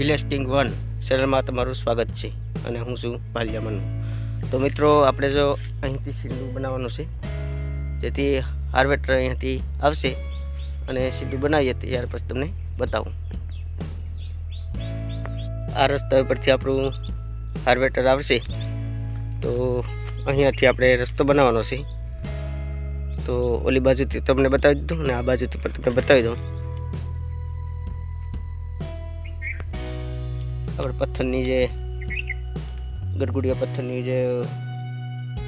Village one ચેનલમાં તમારું સ્વાગત છે અને હું છું ભાલ્યામન તો મિત્રો, આપણે જો અહીંથી સીડું બનાવવાનું છે, જેથી હાર્વેસ્ટર અહીંયાથી આવશે અને સીડું બનાવીએ ત્યાર પછી તમને બતાવું. આ રસ્તા ઉપરથી આપણું હાર્વેસ્ટર આવશે. તો અહીંયાથી આપણે રસ્તો બનાવવાનો છે. તો ઓલી બાજુથી તમને બતાવી દીધું અને આ બાજુથી પણ તમને બતાવી દઉં. આપણે પથ્થરની જે ગરગુડિયા પથ્થરની જે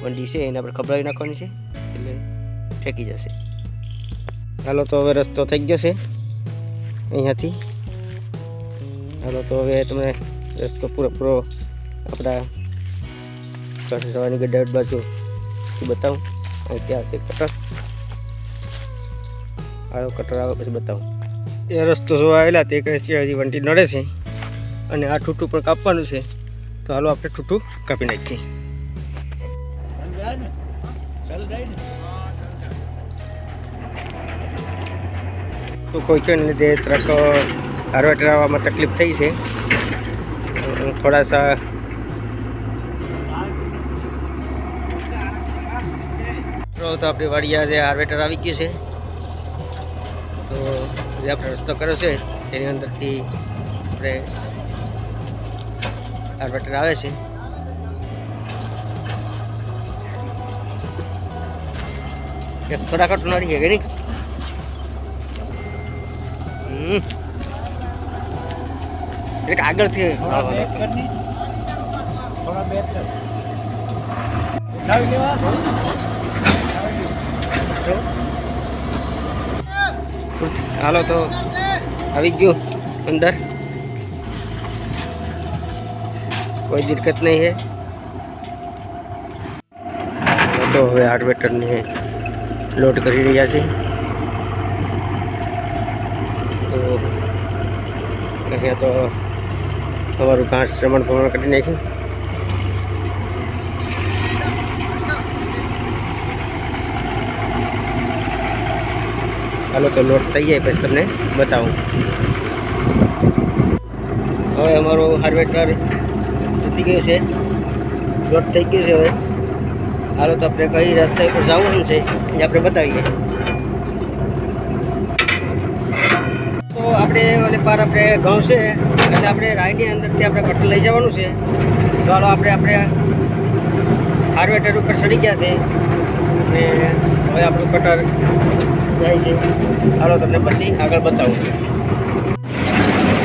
વંડી છે એને આપણે ખબરાવી નાખવાની છે એટલે ફેંકી જશે. હાલો તો હવે રસ્તો થઈ ગયો છે અહીંયાથી. હાલો તો હવે તમને રસ્તો પૂરેપૂરો આપણા કટરાવાની ગड्ढा બાજુ બતાવું. છે કટર. હાલો, કટર આવે પછી બતાવું. એ રસ્તો જોવા આવેલા તે કહે છે, હજી વંટી નડે છે. અને આ ઠૂઠું પણ કાપવાનું છે. તો હાલો આપણે ઠૂઠું કાપી નાખીએ. તો કોઈ છે લીધે ટ્રક હારવા આવવામાં તકલીફ થઈ છે. થોડા સા તો આપણી વાડી આજે હાર્વેટર આવી ગયું છે. તો જે આપણે રસ્તો કર્યો છે તેની અંદરથી આપણે હાર્વેસ્ટર આવે છે. થોડા કટ નડી છે હમ. એક આગળથી આવવાનું. હાલો તો આવી ગયો અંદર. કોઈ દિક્કત નહીં હે તો હવે હાર્વેસ્ટરને લોડ કરી રહ્યા છે તો અહીંયા તો તમારું ઘાસ પ્રમાણ પ્રમાણ કરી નાખ્યું હાલો તો લોડ થઈ જાય પછી તમને બતાવું હવે અમારું હાર્વેસ્ટર જતી ગયું છે. રોડ થઈ ગયું છે હવે. હાલો તો આપણે કઈ રસ્તા ઉપર જવાનું છે એ આપણે બતાવીએ. તો આપણે ઓલે પાર આપણે ઘઉં છે, એટલે આપણે રાયની અંદરથી આપણે કટર લઈ જવાનું છે. તો હાલો આપણે આપણે હાર્વેટર ઉપર ચડી ગયા છે. અને હવે આપણું કટર જાય છે. હાલો તમને પછી આગળ બતાવું.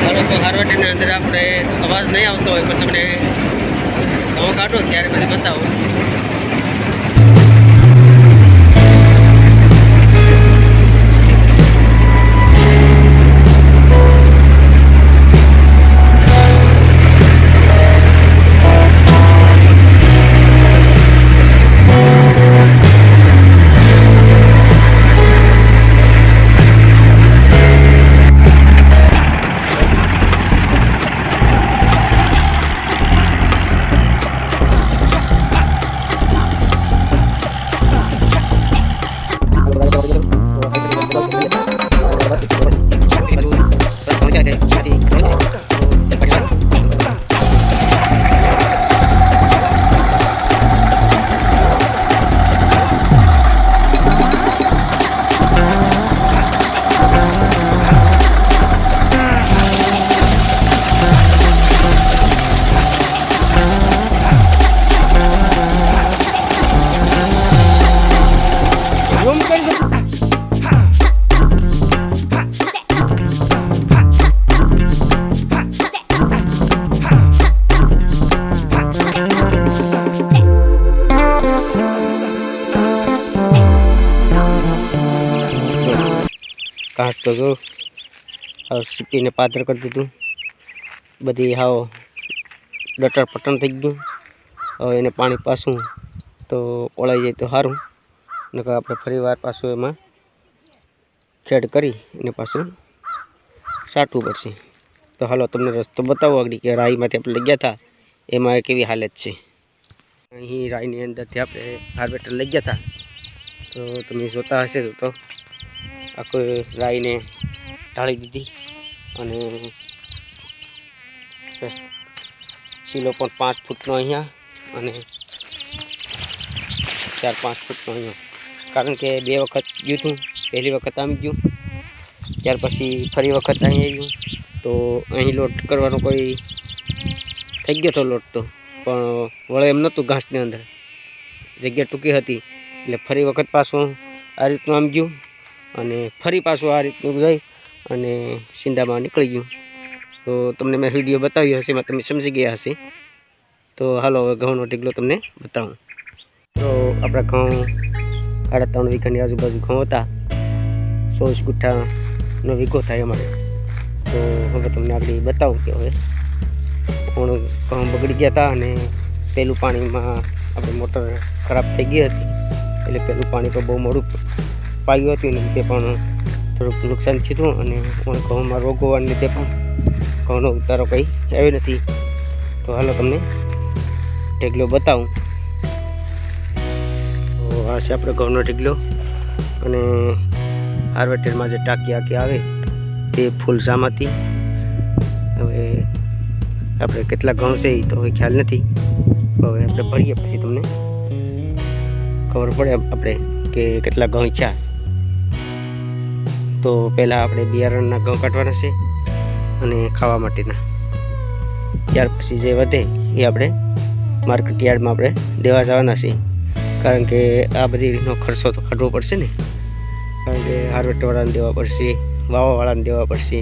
હાલો તો હાર્વેસ્ટરની અંદર આપણે અવાજ નહીં આવતો હોય, પણ તમને ઘઉં કાઢો ત્યારે પછી બતાવું. કાચ તો જો. હાવ સીપીને પાત્ર કરી દીધું. બધી હાવ ડટર પટણ થઈ ગયું. હવે એને પાણી પાછું તો ઓળાઈ જાય તો સારું નકર આપણે ફરી વાર પાછું એમાં ખેડ કરી અને પાછું સાટવું પડશે. તો હાલો તમને રસ્તો બતાવો આગળ કે રાઈમાંથી આપણે લઈ ગયા હતા એમાં કેવી હાલત છે. અહીં રાઈની અંદરથી આપણે હાર્વેસ્ટર લઈ ગયા હતા તો તમે જોતા હશે તો. આખું રાઈને ઢાળી દીધી અને શીલો પણ પાંચ ફૂટનો અહીંયા અને ચાર પાંચ ફૂટનો અહીંયા. કારણ કે બે વખત ગયું હતું, પહેલી વખત આમ ગયું, ત્યાર પછી ફરી વખત અહીં આવ્યું. તો અહીં લોટ કરવાનો કોઈ, થઈ ગયો હતો લોટ તો, પણ વળે એમ નહોતું ઘાસની અંદર. જગ્યા ટૂંકી હતી, એટલે ફરી વખત પાછું આ રીતનું આમ ગયું. અને ફરી પાછું આ રીતનું જઈ અને સિંધામાં નીકળી ગયું. તો તમને મેં વીડિયો બતાવ્યો હશે, એમાં તમે સમજી ગયા હશે. તો હાલો, હવે ઘઉંનો ઢીકલો તમને બતાવું. તો આપણા ઘઉં સાડા ત્રણ વીઘાની આજુબાજુ ઘઉં હતા. સોસ ગુઠ્ઠાનો વીઘો થાય અમારે. તો હવે તમને આગળ બતાવું કે હવે પણ ઘઉં બગડી ગયા હતા અને પહેલું પાણીમાં આપણે મોટર ખરાબ થઈ ગઈ હતી. એટલે પહેલું પાણી તો બહુ મોડું પાયું હતું એને લીધે પણ થોડુંક નુકસાન થયું અને પણ ઘઉંમાં રોગ હોવાને લીધે પણ ઘઉંનો ઉતારો કંઈ આવ્યો નથી. તો હાલો તમને ઢેગલો બતાવું. તો આ છે આપણે ઘઉંનો ઢેગલો અને હાર્વેસ્ટરમાં જે ટાંકી આખી આવે તે ફૂલ સામાથી. હવે આપણે કેટલા ઘઉં છે એ તો હવે ખ્યાલ નથી. હવે આપણે ભરીએ પછી તમને ખબર પડે આપણે કે કેટલા ઘઉં છે તો પહેલાં આપણે બિયારણના ઘઉં કાઢવાના છે અને ખાવા માટેના. ત્યાર પછી જે વધે એ આપણે માર્કેટ યાર્ડમાં આપણે દેવા જવાના છે. કારણ કે આ બધીનો ખર્ચો તો કાઢવો પડશે ને. કારણ કે હાર્વેસ્ટવાળાને દેવા પડશે, વાવાવાળાને દેવા પડશે.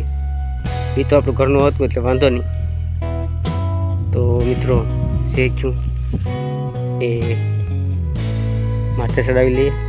એ તો આપણું ઘરનું હતું એટલે વાંધો નહીં. તો મિત્રો શીખ્યું એ માથે ચડાવી લઈએ.